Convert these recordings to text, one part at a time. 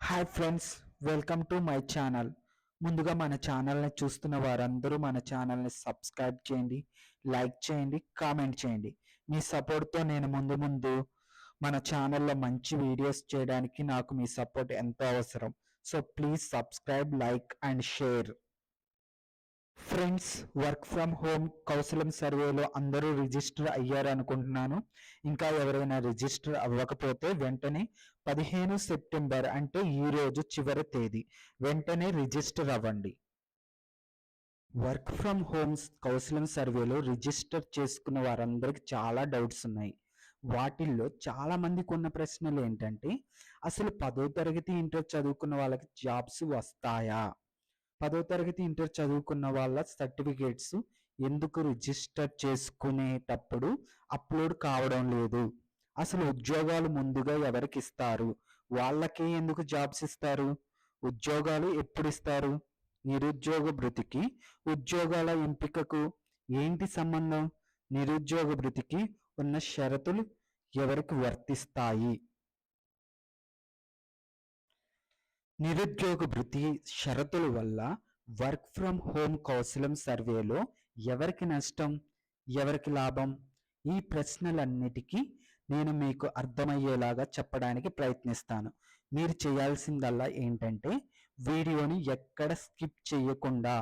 Hi friends welcome to my channel ముందుగా మన ఛానల్ని చూస్తున్న వారందరూ మన ఛానల్ని సబ్స్క్రైబ్ చేయండి లైక్ చేయండి కామెంట్ చేయండి. మీ సపోర్ట్తో నేను ముందు ముందు మన ఛానల్లో మంచి వీడియోస్ చేయడానికి నాకు మీ సపోర్ట్ ఎంతో అవసరం. So please subscribe like and share friends work from home కౌశలం సర్వేలో అందరూ రిజిస్టర్ అయ్యారు అనుకుంటున్నాను. ఇంకా ఎవరైనా రిజిస్టర్ అవ్వకపోతే వెంటనే పదిహేను సెప్టెంబర్ అంటే ఈ రోజు చివరి తేదీ. వెంటనే రిజిస్టర్ అవ్వండి. వర్క్ ఫ్రమ్ హోమ్స్ కౌశలం సర్వేలో రిజిస్టర్ చేసుకున్న వారందరికీ చాలా డౌట్స్ ఉన్నాయి. వాటిల్లో చాలా మందికి ఉన్న ప్రశ్నలు ఏంటంటే అసలు పదో తరగతి ఇంటర్ చదువుకున్న వాళ్ళకి జాబ్స్ వస్తాయా? పదో తరగతి ఇంటర్ చదువుకున్న వాళ్ళ సర్టిఫికేట్స్ ఎందుకు రిజిస్టర్ చేసుకునేటప్పుడు అప్లోడ్ కావడం లేదు? అసలు ఉద్యోగాలు ముందుగా ఎవరికి ఇస్తారు? వాళ్ళకే ఎందుకు జాబ్స్ ఇస్తారు? ఉద్యోగాలు ఎప్పుడు ఇస్తారు? నిరుద్యోగ భృతికి ఉద్యోగాల ఎంపికకు ఏంటి సంబంధం? నిరుద్యోగ భృతికి ఉన్న షరతులు ఎవరికి వర్తిస్తాయి? నిరుద్యోగ భృతి షరతుల వల్ల వర్క్ ఫ్రమ్ హోమ్ కౌశలం సర్వేలో ఎవరికి నష్టం ఎవరికి లాభం? ఈ ప్రశ్నలన్నిటికీ నేను మీకు అర్థమయ్యేలాగా చెప్పడానికి ప్రయత్నిస్తాను. మీరు చేయాల్సిందల్లా ఏంటంటే వీడియోని ఎక్కడ స్కిప్ చేయకుండా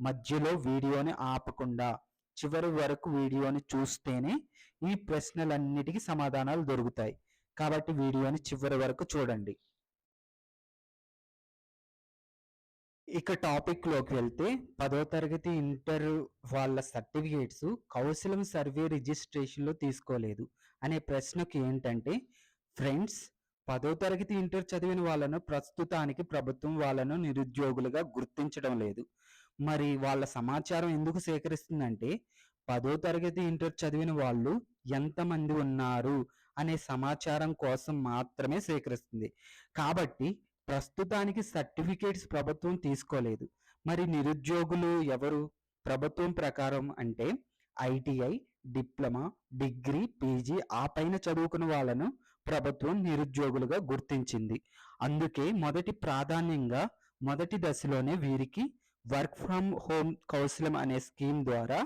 మధ్యలో వీడియోని ఆపకుండా చివరి వరకు వీడియోని చూస్తేనే ఈ ప్రశ్నలన్నిటికీ సమాధానాలు దొరుకుతాయి. కాబట్టి వీడియోని చివరి వరకు చూడండి. ఇక టాపిక్లోకి వెళ్తే పదో తరగతి ఇంటర్ వాళ్ళ సర్టిఫికేట్స్ కౌశలం సర్వే రిజిస్ట్రేషన్లో తీసుకోలేదు అనే ప్రశ్నకి ఏంటంటే ఫ్రెండ్స్ పదో తరగతి ఇంటర్ చదివిన వాళ్ళను ప్రస్తుతానికి ప్రభుత్వం వాళ్ళను నిరుద్యోగులుగా గుర్తించడం లేదు. మరి వాళ్ళ సమాచారం ఎందుకు సేకరిస్తుందంటే పదో తరగతి ఇంటర్ చదివిన వాళ్ళు ఎంతమంది ఉన్నారు అనే సమాచారం కోసం మాత్రమే సేకరిస్తుంది. కాబట్టి ప్రస్తుతానికి సర్టిఫికేట్స్ ప్రభుత్వం తీసుకోలేదు. మరి నిరుద్యోగులు ఎవరు? ప్రభుత్వం ప్రకారం అంటే ఐటీఐ డిప్లొమా డిగ్రీ పీజీ ఆ పైన చదువుకున్న వాళ్ళను ప్రభుత్వం నిరుద్యోగులుగా గుర్తించింది. అందుకే మొదటి ప్రాధాన్యంగా మొదటి దశలోనే వీరికి వర్క్ ఫ్రమ్ హోమ్ కౌశలం అనే స్కీమ్ ద్వారా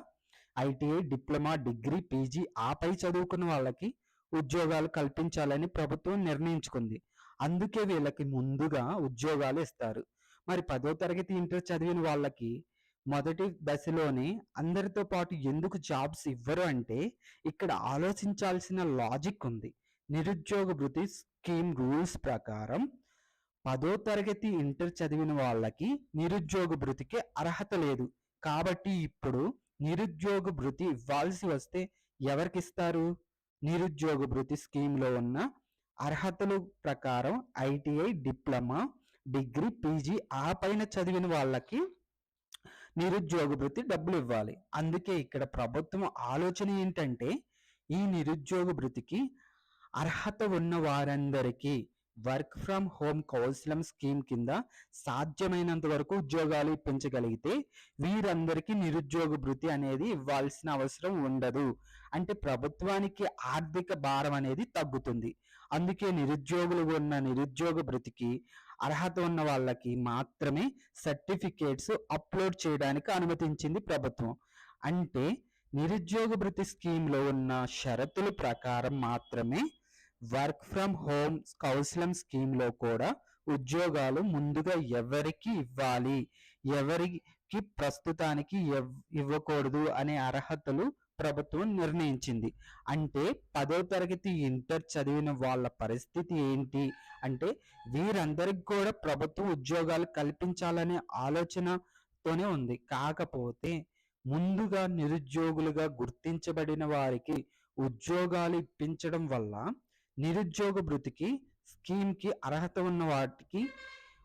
ఐటీఐ డిప్లొమా డిగ్రీ పీజీ ఆపై చదువుకున్న వాళ్ళకి ఉద్యోగాలు కల్పించాలని ప్రభుత్వం నిర్ణయించుకుంది. అందుకే వీళ్ళకి ముందుగా ఉద్యోగాలు ఇస్తారు. మరి పదో తరగతి ఇంటర్ చదివిన వాళ్ళకి మొదటి దశలోనే అందరితో పాటు ఎందుకు జాబ్స్ ఇవ్వరు అంటే ఇక్కడ ఆలోచించాల్సిన లాజిక్ ఉంది. నిరుద్యోగ భృతి స్కీమ్ రూల్స్ ప్రకారం పదో తరగతి ఇంటర్ చదివిన వాళ్ళకి నిరుద్యోగ భృతికి అర్హత లేదు. కాబట్టి ఇప్పుడు నిరుద్యోగ భృతి ఇవ్వాల్సి వస్తే ఎవరికి ఇస్తారు? నిరుద్యోగ భృతి స్కీమ్లో ఉన్న అర్హతలు ప్రకారం ఐటీఐ డిప్లొమా డిగ్రీ పీజీ ఆ పైన చదివిన వాళ్ళకి నిరుద్యోగ భృతి డబ్బులు ఇవ్వాలి. అందుకే ఇక్కడ ప్రభుత్వం ఆలోచన ఏంటంటే ఈ నిరుద్యోగ భృతికి అర్హత ఉన్న వారందరికీ వర్క్ ఫ్రమ్ హోమ్ కౌన్సిలం స్కీమ్ కింద సాధ్యమైనంత వరకు ఉద్యోగాలు ఇప్పించగలిగితే వీరందరికీ నిరుద్యోగ భృతి అనేది ఇవ్వాల్సిన అవసరం ఉండదు. అంటే ప్రభుత్వానికి ఆర్థిక భారం అనేది తగ్గుతుంది. అందుకే నిరుద్యోగులు ఉన్న నిరుద్యోగ భృతికి అర్హత ఉన్న వాళ్ళకి మాత్రమే సర్టిఫికేట్స్ అప్లోడ్ చేయడానికి అనుమతించింది ప్రభుత్వం. అంటే నిరుద్యోగ భృతి స్కీమ్లో ఉన్న షరతుల ప్రకారం మాత్రమే వర్క్ ఫ్రమ్ హోమ్ కౌశలం స్కీమ్లో కూడా ఉద్యోగాలు ముందుగా ఎవరికి ఇవ్వాలి? ఎవరికి ప్రస్తుతానికి ఇవ్వకూడదు అనే అర్హతలు ప్రభుత్వం నిర్ణయించింది. అంటే పదో తరగతి ఇంటర్ చదివిన వాళ్ళ పరిస్థితి ఏంటి? అంటే వీరందరికి కూడా ప్రభుత్వం ఉద్యోగాలు కల్పించాలనే ఆలోచనతోనే ఉంది. కాకపోతే ముందుగా నిరుద్యోగులుగా గుర్తించబడిన వారికి ఉద్యోగాలు ఇప్పించడం వల్ల నిరుద్యోగ భృతికి స్కీమ్కి అర్హత ఉన్న వాటికి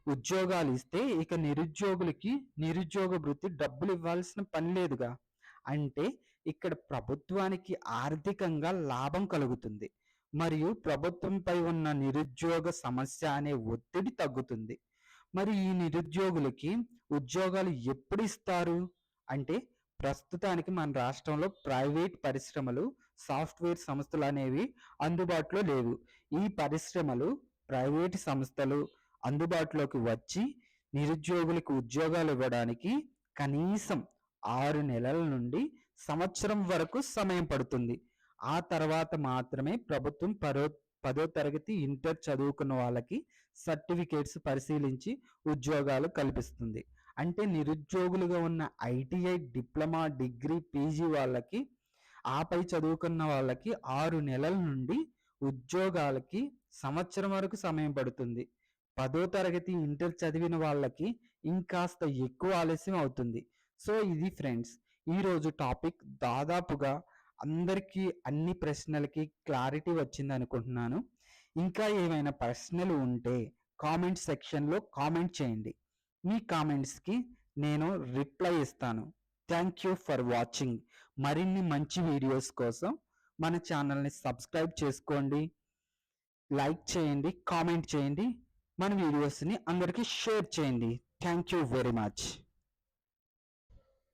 ఉద్యోగాలు ఇస్తే ఇక నిరుద్యోగులకి నిరుద్యోగ భృతి డబ్బులు ఇవ్వాల్సిన పని లేదుగా. అంటే ఇక్కడ ప్రభుత్వానికి ఆర్థికంగా లాభం కలుగుతుంది. మరియు ప్రభుత్వంపై ఉన్న నిరుద్యోగ సమస్య అనే ఒత్తిడి తగ్గుతుంది. మరి ఈ నిరుద్యోగులకి ఉద్యోగాలు ఎప్పుడు ఇస్తారు? అంటే ప్రస్తుతానికి మన రాష్ట్రంలో ప్రైవేట్ పరిశ్రమలు సాఫ్ట్వేర్ సంస్థలు అనేవి అందుబాటులో లేవు. ఈ పరిశ్రమలు ప్రైవేట్ సంస్థలు అందుబాటులోకి వచ్చి నిరుద్యోగులకు ఉద్యోగాలు ఇవ్వడానికి కనీసం ఆరు నెలల నుండి సంవత్సరం వరకు సమయం పడుతుంది. ఆ తర్వాత మాత్రమే ప్రభుత్వం పరో పదో తరగతి ఇంటర్ చదువుకున్న వాళ్ళకి సర్టిఫికేట్స్ పరిశీలించి ఉద్యోగాలు కల్పిస్తుంది. అంటే నిరుద్యోగులుగా ఉన్న ఐటీఐ డిప్లొమా డిగ్రీ పీజీ వాళ్ళకి ఆపై చదువుకున్న వాళ్ళకి ఆరు నెలల నుండి ఉద్యోగాలకి సంవత్సరం వరకు సమయం పడుతుంది. పదో తరగతి ఇంటర్ చదివిన వాళ్ళకి ఇంకాస్త ఎక్కువ ఆలస్యం అవుతుంది. సో ఇది ఫ్రెండ్స్ ఈరోజు టాపిక్ దాదాపుగా అందరికీ అన్ని ప్రశ్నలకి క్లారిటీ వచ్చింది అనుకుంటున్నాను. ఇంకా ఏమైనా ప్రశ్నలు ఉంటే కామెంట్ సెక్షన్లో కామెంట్ చేయండి. మీ కామెంట్స్కి నేను రిప్లై ఇస్తాను. థ్యాంక్ యూ ఫర్ వాచింగ్ మరిన్ని మంచి వీడియోస్ కోసం మన ఛానల్ని సబ్స్క్రైబ్ చేసుకోండి. లైక్ చేయండి కామెంట్ చేయండి. మన వీడియోస్ని అందరికీ షేర్ చేయండి. Thank you very much